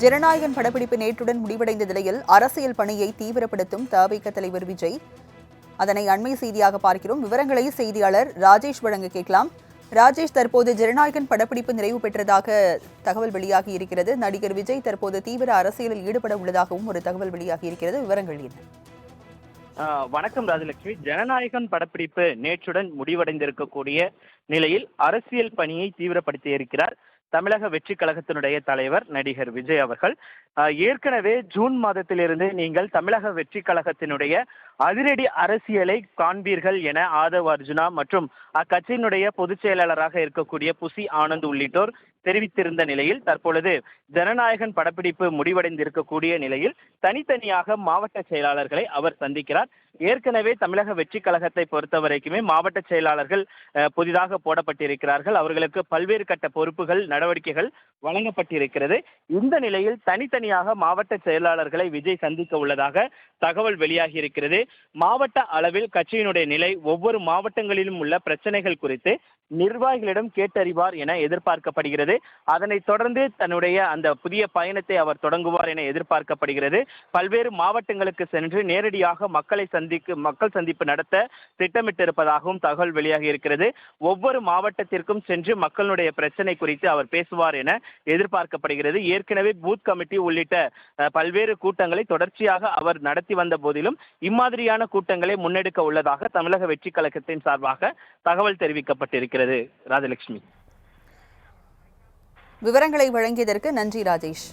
ஜனநாயகன் படப்பிடிப்பு நேற்றுடன் முடிவடைந்த நிலையில் அரசியல் பணியை தீவிரப்படுத்தும் தவிக தலைவர் விஜய். அதனை அண்மை செய்தியாக பார்க்கிறோம். விவரங்களை செய்தியாளர் ராஜேஷ் வழங்க கேட்கலாம். ராஜேஷ் தற்போது ஜனநாயகன் படப்பிடிப்பு நிறைவு பெற்றதாக தகவல் வெளியாகி இருக்கிறது. நடிகர் விஜய் தற்போது தீவிர அரசியலில் ஈடுபட உள்ளதாகவும் ஒரு தகவல் வெளியாகி இருக்கிறது. விவரங்கள் என்ன ஆஹ் வணக்கம் ராஜலட்சுமி. ஜனநாயகன் படப்பிடிப்பு நேற்றுடன் முடிவடைந்திருக்கக்கூடிய நிலையில் அரசியல் பணியை தீவிரப்படுத்தி இருக்கிறார் தமிழக வெற்றி கழகத்தினுடைய தலைவர் நடிகர் விஜய் அவர்கள். ஏற்கனவே ஜூன் மாதத்திலிருந்து நீங்கள் தமிழக வெற்றி கழகத்தினுடைய அதிரடி அரசியலை காண்பீர்கள் என ஆதவ் அர்ஜுனா மற்றும் அக்கட்சியினுடைய பொதுச் செயலாளராக இருக்கக்கூடிய புசி ஆனந்த் உள்ளிட்டோர் தெரிவித்திருந்த நிலையில் தற்பொழுது ஜனநாயகன் படப்பிடிப்பு முடிவடைந்திருக்கக்கூடிய நிலையில் தனித்தனியாக மாவட்ட செயலாளர்களை அவர் சந்திக்கிறார். ஏற்கனவே தமிழக வெற்றி கழகத்தை பொறுத்த வரைக்குமே மாவட்ட செயலாளர்கள் புதிதாக போடப்பட்டிருக்கிறார்கள். அவர்களுக்கு பல்வேறு கட்ட பொறுப்புகள் நடவடிக்கைகள் வழங்கப்பட்டிருக்கிறது. இந்த நிலையில் தனித்தனியாக மாவட்ட செயலாளர்களை விஜய் சந்திக்க உள்ளதாக தகவல் வெளியாகி இருக்கிறது. மாவட்ட அளவில் கட்சியினுடைய நிலை ஒவ்வொரு மாவட்டங்களிலும் உள்ள பிரச்சனைகள் குறித்து நிர்வாகிகளிடம் கேட்டறிவார் என எதிர்பார்க்கப்படுகிறது. அதனைத் தொடர்ந்து தன்னுடைய அந்த புதிய பயணத்தை அவர் தொடங்குவார் என எதிர்பார்க்கப்படுகிறது. பல்வேறு மாவட்டங்களுக்கு சென்று நேரடியாக மக்களை சந்திக்கு மக்கள் சந்திப்பு நடத்த திட்டமிட்டிருப்பதாகவும் தகவல் வெளியாகி இருக்கிறது. ஒவ்வொரு மாவட்டத்திற்கும் சென்று மக்களுடைய பிரச்சனை குறித்து அவர் பேசுவார் என எதிர்பார்க்கப்படுகிறது. ஏற்கனவே பூத் கமிட்டி உள்ளிட்ட பல்வேறு கூட்டங்களை தொடர்ச்சியாக அவர் நடத்தி வந்த போதிலும் இம்மாதிரியான கூட்டங்களை முன்னெடுக்க உள்ளதாக தமிழக வெற்றி கழகத்தின் சார்பாக தகவல் தெரிவிக்கப்பட்டிருக்கிறது. ராஜலட்சுமி. விவரங்களை வழங்கியதற்கு நன்றி ராஜேஷ்.